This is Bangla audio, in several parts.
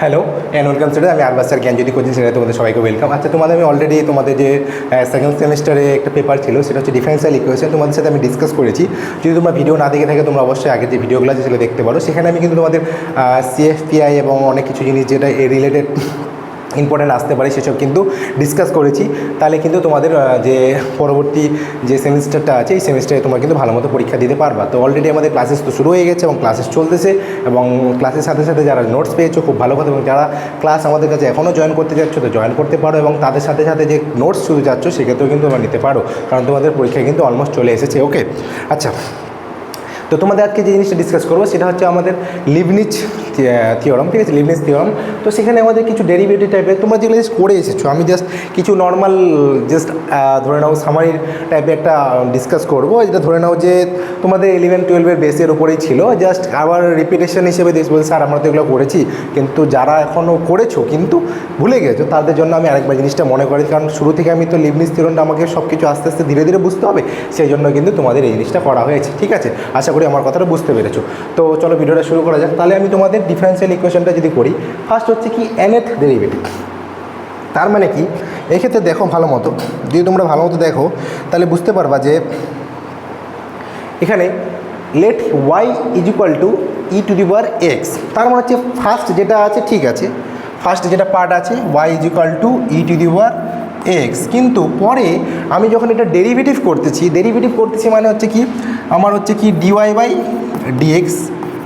হ্যালো অ্যান্ড ওয়েলকাম স্টুডেন্ট আমি আরবাসার জ্ঞানজ্যোতি কোচিং সেন্টারে তোমাদের সবাইকে ওয়েলকাম আচ্ছা তোমাদের আমি অলরেডি তোমাদের যে সেকেন্ড সেমিস্টারে একটা পেপার ছিল, সেটা হচ্ছে ডিফারেন্সিয়াল ইকুয়েশন তোমাদের সাথে আমি ডিসকাস করেছি। যদি তোমরা ভিডিও না দেখে থাকে, তোমরা অবশ্যই আগে যে ভিডিওগুলো আছে সেগুলো দেখতে পারো। সেখানে আমি কিন্তু তোমাদের সিএফপিআই এবং অনেক কিছু জিনিস যেটা রিলেটেড ইম্পর্টেন্ট আসতে পারে সেসব কিন্তু ডিসকাস করেছি। তাহলে কিন্তু তোমাদের যে পরবর্তী যে সেমিস্টারটা আছে, এই সেমিস্টারে তোমরা কিন্তু ভালো মতো পরীক্ষা দিতে পারবা। তো অলরেডি আমাদের ক্লাসেস তো শুরু হয়ে গেছে এবং ক্লাসেস চলতেছে এবং ক্লাসের সাথে সাথে যারা নোটস পেয়েছ, খুব ভালো কথা। এবং যারা ক্লাস আমাদের কাছে এখনও জয়েন করতে যাচ্ছ, তো জয়েন করতে পারো এবং তাদের সাথে সাথে যে নোটস শুধু যাচ্ছ, সেক্ষেত্রেও কিন্তু তোমরা নিতে পারো। কারণ তোমাদের পরীক্ষা কিন্তু অলমোস্ট চলে এসেছে ওকে আচ্ছা তো তোমাদের আজকে যে জিনিসটা ডিসকাস করব, সেটা হচ্ছে আমাদের লিবনিচ থিওরম ঠিক আছে? লিবনিচ থিওরম তো সেখানে আমাদের কিছু ডেরিভেটিভ টাইপের তোমরা যেগুলো just করে এসেছ, আমি জাস্ট কিছু নর্মাল জাস্ট ধরে নাও সামারি টাইপের একটা ডিসকাস করব। যেটা ধরে নাও যে তোমাদের ইলেভেন টুয়েলভের বেসের উপরেই ছিল। জাস্ট আবার রিপিটেশন হিসেবে দেশ স্যার, আমরা তো এগুলো করেছি, কিন্তু যারা এখনও করেছ, কিন্তু ভুলে গেছো, তাদের জন্য আমি আরেকবার জিনিসটা মনে করি, কারণ শুরু থেকে আমি তো লিবনিস থিওরমটা আমাকে সব কিছু আস্তে আস্তে ধীরে ধীরে বুঝতে হবে। সেই জন্য কিন্তু তোমাদের এই জিনিসটা করা হয়েছে, ঠিক আছে? আশা করি আমার কথাটা বুঝতে পেরেছ। তো চলো ভিডিওটা শুরু করা যাক। তাহলে আমি তোমাদের ডিফারেন্সিয়াল ইকুয়েশনটা যদি করি ফার্স্ট হচ্ছে কি এনএথ ডেরিভেটিভ তার মানে কি? এক্ষেত্রে দেখো ভালো মতো। যদি তোমরা ভালো মতো দেখো, তাহলে বুঝতে পারবা যে এখানে let y is equal to e to the power x তার মানে হচ্ছে ফার্স্ট যেটা আছে, ঠিক আছে। ফার্স্ট যেটা পার্ট আছে y is equal to e to the power x কিন্তু পরে আমি যখন এটা ডেরিভেটিভ করতেছি ডেরিভেটিভ করতেছি মানে হচ্ছে কি? আমার হচ্ছে কি ডিওয়াই বাই ডিএক্স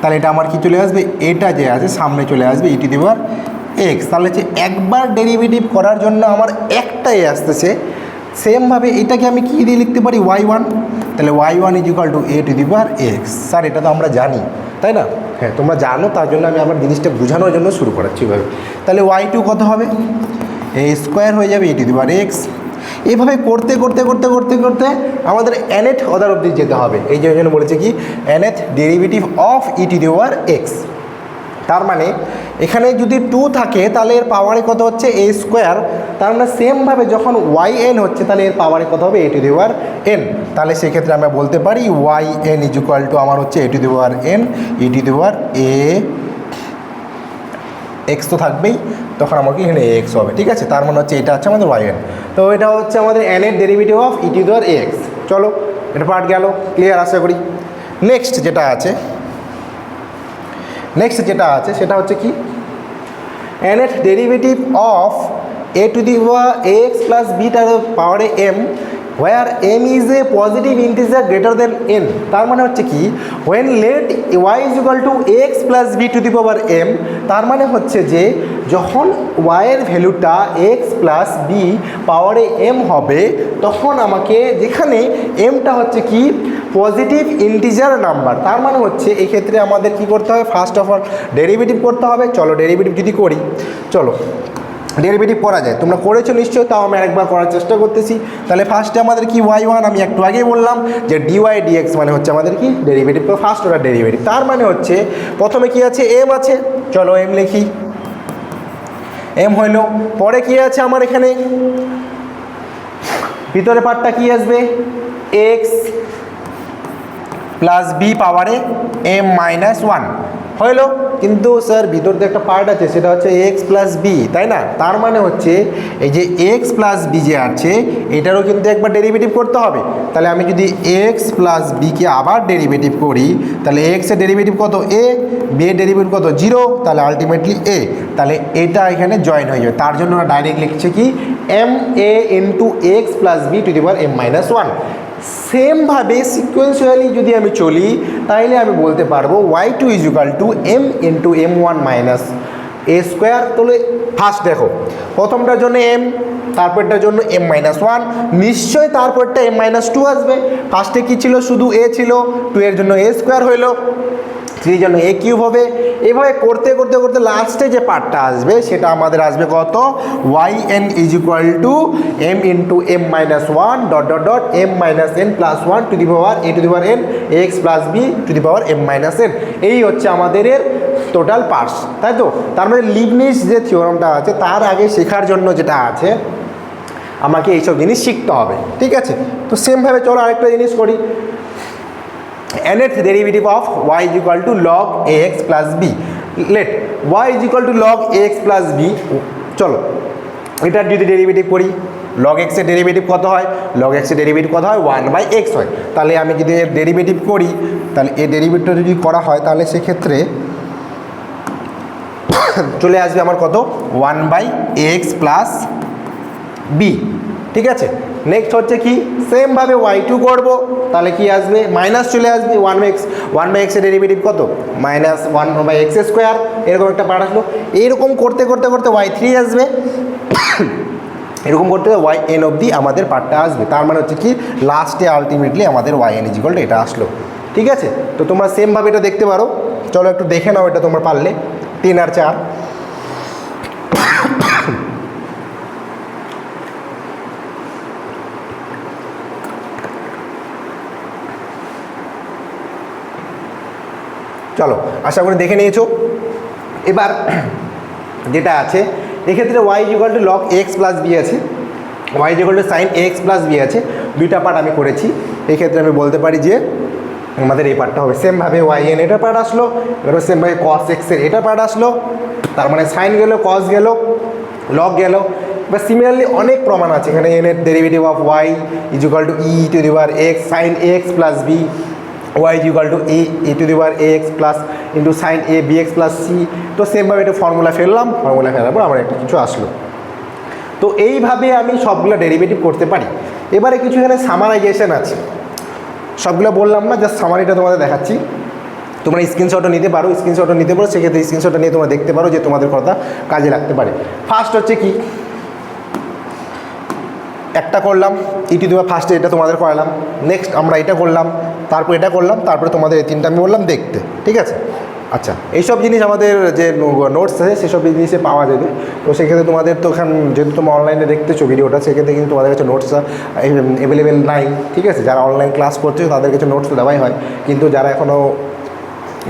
তাহলে এটা আমার কি চলে আসবে? এটা যে আছে, সামনে চলে আসবে ই টু দি এক্স তাহলে হচ্ছে একবার ডেরিভেটিভ করার জন্য আমার একটাই আসতেছে। সেমভাবে এটাকে আমি কী দিয়ে লিখতে পারি? ওয়াই ওয়ান তাহলে y one is equal to a to the power x sir, এটা তো আমরা জানি, তাই না? হ্যাঁ তোমরা জানো, তার জন্য আমি আবার জিনিসটা বোঝানোর জন্য শুরু করাচ্ছি এভাবে। তাহলে ওয়াই টু কত হবে? এ স্কোয়ার হয়ে যাবে এ টু দি পাওয়ার এক্স এভাবে করতে করতে করতে করতে করতে আমাদের অ্যানেট অদার অব্দি যেতে হবে। এই যে জন্য বলেছে কি? Nth derivative of e to the power x তার মানে এখানে যদি টু থাকে, তাহলে এর পাওয়ারে কত হচ্ছে? এ স্কোয়ার তার মানে সেমভাবে যখন ওয়াই এন হচ্ছে, তাহলে এর পাওয়ারে কত হবে? এ টু দি পাওয়ার এন তাহলে সেক্ষেত্রে আমরা বলতে পারি y n is equal to আমার হচ্ছে a to the power n e to the power a x তো থাকবেই। তখন আমাকে এখানে এক্স হবে, ঠিক আছে? তার মানে হচ্ছে এটা হচ্ছে আমাদের ওয়াই এন তো এটা হচ্ছে আমাদের এন এর derivative of e to the power x চলো, এটা পার্ট গেল ক্লিয়ার আশা করি। নেক্সট যেটা আছে নেক্সট যেটা আছে, সেটা হচ্ছে কি? এন এর derivative of a to the x plus bitter পাওয়ারে m where m is a positive integer greater than n তার মানে হচ্ছে কি when let y is equal to x plus b to the power m তার মানে হচ্ছে যে, যখন ওয়াইয়ের ভ্যালুটা এক্স প্লাস বি পাওয়ারে এম হবে, তখন আমাকে যেখানে এমটা হচ্ছে কি পজিটিভ ইন্টিজার নাম্বার তার মানে হচ্ছে এই ক্ষেত্রে আমাদের কি করতে হবে? ফার্স্ট অফ অল ডেরিভেটিভ করতে হবে। চলো ডেরিভেটিভ যদি করি, চলো। ডেরিভেটিভ করা যায়। তোমরা করেছ নিশ্চয়ই, তাও আমি আরেকবার করার চেষ্টা করতেছি। তাহলে ফার্স্টে আমাদের কি ওয়াই ওয়ান আমি একটু আগেই বললাম যে ডিওয়াই ডিএক্স মানে হচ্ছে আমাদের কি? ডেরিভেটিভ ফার্স্ট অর্ডার ডেরিভেটিভ তার মানে হচ্ছে, প্রথমে কি আছে? এম আছে। চলো এম লিখি। এম হইল, পরে কি আছে আমার এখানে? ভিতরে পার্টটা কি আসবে? এক্স প্লাস বি পাওয়ারে এম মাইনাস ওয়ান হইল? কিন্তু স্যার ভিতর দিয়ে একটা পার্ট আছে, সেটা হচ্ছে এক্স প্লাস বি তাই না? তার মানে হচ্ছে, এই যে এক্স প্লাস বি যে আছে, এটারও কিন্তু একবার ডেরিভেটিভ করতে হবে। তাহলে আমি যদি এক্স প্লাস বিকে আবার ডেরিভেটিভ করি, তাহলে এক্সের ডেরিভেটিভ কত? এ বি এর ডেরিভেটিভ কত? জিরো তাহলে আলটিমেটলি এ তাহলে এটা এখানে জয়েন হয়ে যাবে। তার জন্য ডাইরেক্ট লিখছে কি? M a into x plus b to the power m minus one সেমভাবে সিকুয়েন্সিয়ালি যদি আমি চলি তাহলে আমি বলতে পারব y two is equal to m into m one minus a square তাহলে ফার্স্ট দেখো, প্রথমটার জন্য এম তারপরটার জন্য এম মাইনাস ওয়ান নিশ্চয়ই তারপরটা এম মাইনাস টু আসবে। ফার্স্টে কী ছিল? শুধু এ ছিল। টু এর জন্য এ স্কোয়ার হইল। থ্রির জন্য এ কিউব হবে। এভাবে করতে করতে করতে লাস্টে যে পার্টটা আসবে, সেটা আমাদের আসবে কত? Y n is equal to m into m minus one dot dot dot m minus n plus one to the power a to the power n x plus b to the power m minus n এই হচ্ছে আমাদের এর টোটাল পার্টস তাই তো? তার মধ্যে লিবনিস যে থিওরামটা আছে, তার আগে শেখার জন্য যেটা আছে, আমাকে এইসব জিনিস শিখতে হবে, ঠিক আছে? তো সেমভাবে চলো আরেকটা জিনিস করি। Nth ডেরিভেটিভ অফ y is equal to log ax plus b. Let y is equal to log x plus b চলো এটার যদি ডেরিভেটিভ করি লগ এক্সের ডেরিভেটিভ কত হয়? লগ এক্সের ডেরিভেটিভ কত হয়? ওয়ান বাই এক্স হয়। তাহলে আমি যদি এর ডেরিভেটিভ করি, তাহলে এই ডেরিভেটিভটা যদি করা হয়, তাহলে সেক্ষেত্রে চলে আসবে আমার কত? One by x plus b ঠিক আছে? নেক্সট হচ্ছে কি? সেমভাবে ওয়াই টু করব, তাহলে কি আসবে? মাইনাস চলে আসবে one by x one by এক্সের ডেরিভেটিভ কত? Minus one by x square এরকম একটা পার্ট আসলো। এইরকম করতে করতে করতে ওয়াই থ্রি আসবে। এরকম করতে ওয়াই এন অবধি আমাদের পার্টটা আসবে। তার মানে হচ্ছে কি? লাস্টে আলটিমেটলি আমাদের ওয়াই এন ইজিকলটা এটা আসলো। ঠিক আছে? তো তোমরা সেমভাবে এটা দেখতে পারো। চলো একটু দেখে নাও এটা তোমরা পারলে। তিন আর চার। চলো, আশা করি দেখে নিয়েছো। এবার যেটা আছে, এক্ষেত্রে y equal to log x plus b আছে। Y equal to sine x plus b আছে। দুইটা পার্ট আমি করেছি। এক্ষেত্রে আমি বলতে পারি যে, আমাদের এই পার্টটা হবে। সেমভাবে ওয়াই এন এটা পার্ট আসলো, এবার সেমভাবে কস এক্সের এটা পার্ট আসলো। তার মানে সাইন গেল কস গেল লক গেল। বা সিমিলারলি অনেক প্রমাণ আছে। এখানে এন এর derivative of y is equal to e to the power x sine x plus b y is equal to a a to the power a x plus into sine a, b x plus c. তো সেমভাবে একটা ফর্মুলা ফেললাম, ফর্মুলা ফেলার পর আমার একটা কিছু আসলো। তো এইভাবে আমি সবগুলো ডেরিভেটিভ করতে পারি। এবারে কিছু এখানে সামারাইজেশন আছে। সবগুলো বললাম না জাস্ট সামারিটা তোমাদের দেখাচ্ছি। তোমরা স্ক্রিনশটও নিতে পারো স্ক্রিনশটও নিতে পারো, সেক্ষেত্রে স্ক্রিনশটটা নিয়ে তোমরা দেখতে পারো যে তোমাদের কথা কাজে লাগতে পারে। ফার্স্ট হচ্ছে কি? একটা করলাম ইটি তোমার ফার্স্টে এটা তোমাদের করালাম। নেক্সট আমরা এটা করলাম। তারপর এটা করলাম, তারপরে তোমাদের এই তিনটা আমি বললাম দেখতে, ঠিক আছে? আচ্ছা এইসব জিনিস আমাদের যে নোটস আছে, সেসব জিনিসে পাওয়া যাবে। তো সেক্ষেত্রে তোমাদের তো এখান যেহেতু তোমার অনলাইনে দেখতেছো ভিডিওটা, সেক্ষেত্রে কিন্তু তোমাদের কাছে নোটস অ্যাভেলেবেল নাই, ঠিক আছে? যারা অনলাইন ক্লাস করছে তাদের কাছে নোটস দেওয়াই হয়। কিন্তু যারা এখনও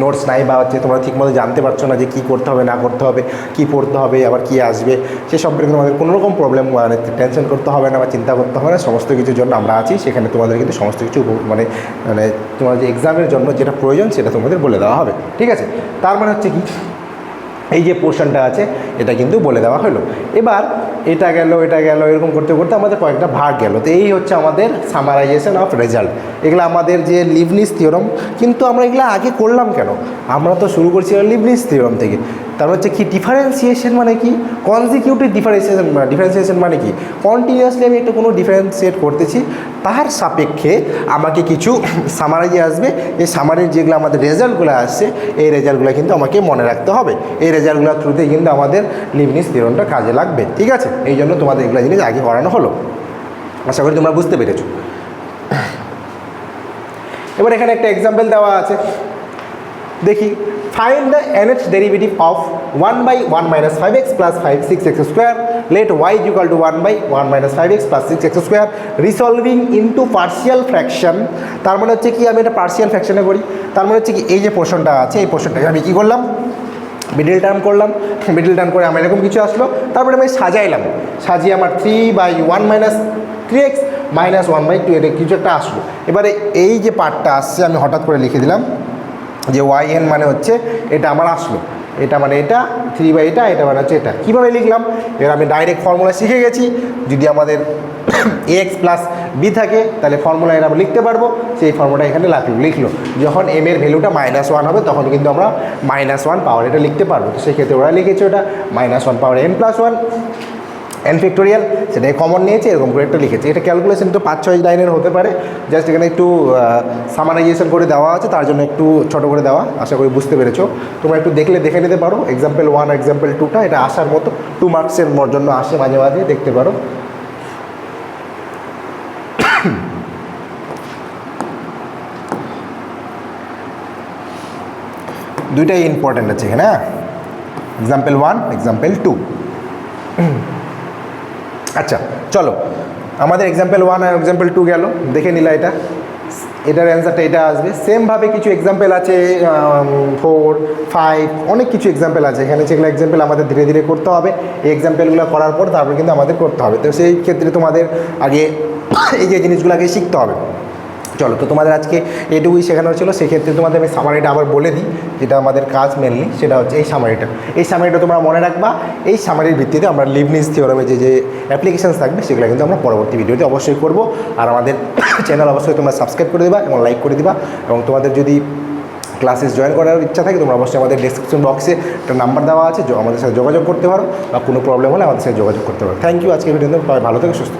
নোটস নাই বা হচ্ছে তোমরা ঠিকমতো জানতে পারছ না যে কী করতে হবে, না করতে হবে, কী পড়তে হবে, আবার কী আসবে, সে সম্পর্কে তোমাদের কোনো রকম প্রবলেম মানে টেনশন করতে হবে না বা চিন্তা করতে হবে না, সমস্ত কিছুর জন্য আমরা আছি। সেখানে তোমাদের কিন্তু সমস্ত কিছু মানে মানে তোমাদের যে এক্সামের জন্য যেটা প্রয়োজন সেটা তোমাদের বলে দেওয়া হবে। ঠিক আছে? তার মানে হচ্ছে কি? এই যে পোর্শনটা আছে, এটা কিন্তু বলে দেওয়া হলো। এবার এটা গেল এটা গেল, এরকম করতে করতে আমাদের কয়েকটা ভাগ গেল। তো এই হচ্ছে আমাদের সামারাইজেশন অফ রেজাল্ট এগুলো আমাদের যে লিভনিস থিওরম কিন্তু আমরা এগুলো আগে করলাম কেন? আমরা তো শুরু করছিলাম লিভনিস থিওরম থেকে। তার হচ্ছে কি ডিফারেন্সিয়েশন মানে কি? কনজিকিউটিভ ডিফারেন্সিয়েশন ডিফারেন্সিয়েশন মানে কি? কন্টিনিউয়াসলি আমি একটা কোনো ডিফারেন্সিয়েট করতেছি, তার সাপেক্ষে আমাকে কিছু সামারাইজে আসবে। এই সামারির যেগুলো আমাদের রেজাল্টগুলো আসছে, এই রেজাল্টগুলো কিন্তু আমাকে মনে রাখতে হবে। এই রেজাল্টগুলোর থ্রুতেই কিন্তু আমাদের লিভনিস থিওরমটা কাজে লাগবে, ঠিক আছে? এই জন্য তোমাদের এগুলো জিনিস আগে করানো হলো। আশা করি তোমরা বুঝতে পেরেছ। এবার এখানে একটা এক্সাম্পল দেওয়া আছে। দেখি find the nth by one minus five x plus five six x square let y equal to one by one minus five x plus six x square resolving into partial fraction তার মানে হচ্ছে কি, আমি এটা পার্সিয়াল ফ্র্যাকশনে করি। তার মানে হচ্ছে কি, এই যে পোর্শনটা আছে, এই পোর্শনটাকে আমি কী করলাম? মিডিল টার্ম করলাম। মিডিল টার্ম করে আমার এরকম কিছু আসলো। তারপরে আমি সাজাইলাম। সাজিয়ে আমার three by one minus three x minus one by two এটা কিছু একটা আসলো। এবারে এই যে পার্টটা আসছে, আমি হঠাৎ করে লিখে দিলাম। যে ওয়াই এন মানে হচ্ছে এটা আমার আসলো। এটা মানে এটা থ্রি বাই এটা এটা মানে হচ্ছে এটা। কীভাবে লিখলাম? এবার আমি ডাইরেক্ট ফর্মুলা শিখে গেছি। যদি আমাদের এক্স প্লাস বি থাকে, তাহলে ফর্মুলা এটা আমরা লিখতে পারব। সেই ফর্মুলা এখানে লাগ- লিখলো। যখন এম এর ভ্যালুটা মাইনাস ওয়ান হবে, তখন কিন্তু আমরা মাইনাস ওয়ান পাওয়ার এটা লিখতে পারব। তো সেক্ষেত্রে ওরা লিখেছে ওটা minus one power n plus one n factorial সেটাই কমন নিয়েছে, এরকম করে একটা লিখেছে। এটা ক্যালকুলেশন তো পাঁচ, ছয় লাইনের হতে পারে। জাস্ট এখানে একটু সামারাইজেশন করে দেওয়া আছে, তার জন্য একটু ছোট করে দেওয়া, আশা করি বুঝতে পেরেছ। তোমরা একটু দেখলে, দেখে নিতে পারো। এক্সাম্পল ওয়ান এক্সাম্পল টুটা এটা আসার মতো টু মার্কসের জন্য আসে মাঝে মাঝে, দেখতে পারো। দুইটাই ইম্পর্ট্যান্ট আছে এখানে হ্যাঁ? এক্সাম্পল ওয়ান এক্সাম্পল টু আচ্ছা চলো। আমাদের এক্সাম্পল ওয়ান আর এক্সাম্পল টু গেল। দেখে নিলা এটা। এটার অ্যান্সারটা এটা আসবে। সেমভাবে কিছু এক্সাম্পল আছে ফোর ফাইভ অনেক কিছু এক্সাম্পল আছে। এখানে সেগুলো এক্সাম্পল আমাদের ধীরে ধীরে করতে হবে। এই এক্সাম্পলগুলো করার পর তারপরে কিন্তু আমাদের করতে হবে। তো সেই ক্ষেত্রে তোমাদের আগে এই যে জিনিসগুলো আগে শিখতে হবে। চলো, তো তোমাদের আজকে এটুকুই শেখানো ছিল, সেক্ষেত্রে তোমাদের আমি সামারিটা আবার বলে দিই, যেটা আমাদের কাজ মেনলি সেটা হচ্ছে এই সামারিটা এই সামারিটা তোমরা মনে রাখবা, এই সামারির ভিত্তিতে আমরা লিভনিস থিওরামে যে যে অ্যাপ্লিকেশানস থাকবে, সেগুলো কিন্তু আমরা পরবর্তী ভিডিওতে অবশ্যই করব। আর আমাদের চ্যানেল অবশ্যই তোমরা সাবস্ক্রাইব করে দেবা এবং লাইক করে দিবা, এবং তোমাদের যদি ক্লাসেস জয়েন করার ইচ্ছা থাকে, তোমরা অবশ্যই আমাদের ডিসক্রিপশন বক্সে একটা নাম্বার দেওয়া আছে আমাদের সাথে যোগাযোগ করতে পারো, বা কোনো প্রবলেম হলে আমাদের সাথে যোগাযোগ করতে পারো। থ্যাংক ইউ আজকে ভিডিও সবাই ভালো থেকে, সুস্থ।